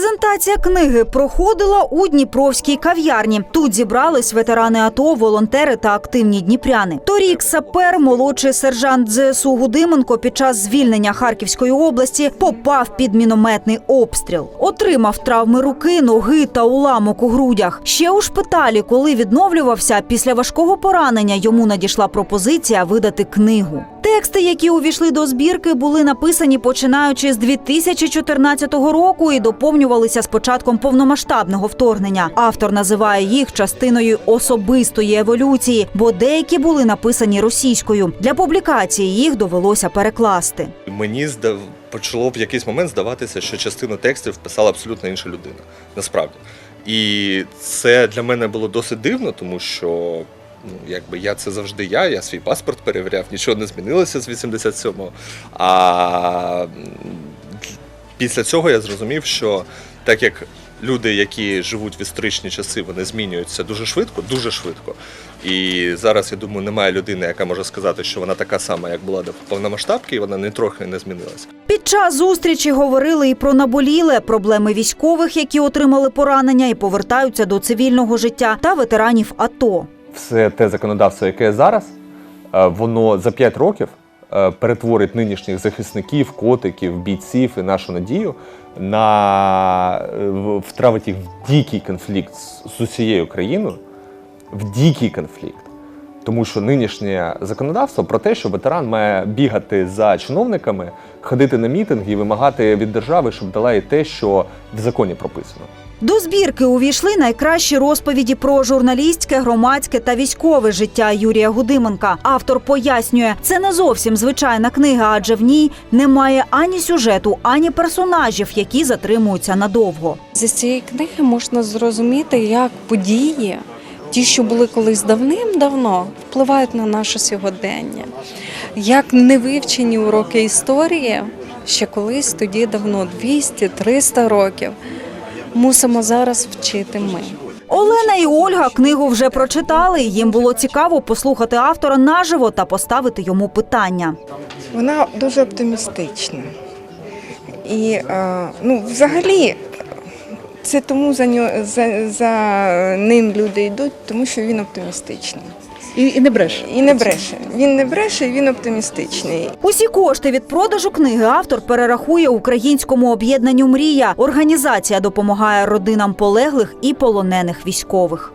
Презентація книги проходила у Дніпровській кав'ярні. Тут зібрались ветерани АТО, волонтери та активні дніпряни. Торік сапер, молодший сержант ЗСУ Гудименко під час звільнення Харківської області попав під мінометний обстріл. Отримав травми руки, ноги та уламок у грудях. Ще у шпиталі, коли відновлювався, після важкого поранення йому надійшла пропозиція видати книгу. Тексти, які увійшли до збірки, були написані починаючи з 2014 року і доповнювалися з початком повномасштабного вторгнення. Автор називає їх частиною особистої еволюції, бо деякі були написані російською. Для публікації їх довелося перекласти. Мені здав... почало в якийсь момент здаватися, що частину текстів писала абсолютно інша людина. Насправді. І це для мене було досить дивно, тому що ну, якби я це завжди я, я свій паспорт перевіряв, нічого не змінилося з 87-го. А після цього я зрозумів, що так як люди, які живуть в історичні часи, вони змінюються дуже швидко, дуже швидко. І зараз я думаю, немає людини, яка може сказати, що вона така сама, як була до повномасштабки, і вона не трохи не змінилася. Під час зустрічі говорили і про наболіле проблеми військових, які отримали поранення і повертаються до цивільного життя, та ветеранів АТО. Все те законодавство, яке зараз, е, воно за 5 років е, перетворить нинішніх захисників, котиків, бійців і нашу надію на е, втравить їх в дикий конфлікт з усією країною, в дикий конфлікт. Тому що нинішнє законодавство про те, що ветеран має бігати за чиновниками, ходити на мітинги і вимагати від держави, щоб дала їй те, що в законі прописано. До збірки увійшли найкращі розповіді про журналістське, громадське та військове життя Юрія Гудименка. Автор пояснює, це не зовсім звичайна книга, адже в ній немає ані сюжету, ані персонажів, які затримуються надовго. Зі цієї книги можна зрозуміти, як події, ті, що були колись давним-давно, впливають на наше сьогодення. Як невивчені уроки історії, ще колись тоді давно 200-300 років, мусимо зараз вчити ми. Олена і Ольга книгу вже прочитали. Їм було цікаво послухати автора наживо та поставити йому питання. Вона дуже оптимістична. І е, ну, взагалі, це тому за, нього, за, за ним люди йдуть, тому що він оптимістичний. І, і не бреше. І не бреше. Він не бреше, і він оптимістичний. Усі кошти від продажу книги автор перерахує українському об'єднанню Мрія. Організація допомагає родинам полеглих і полонених військових.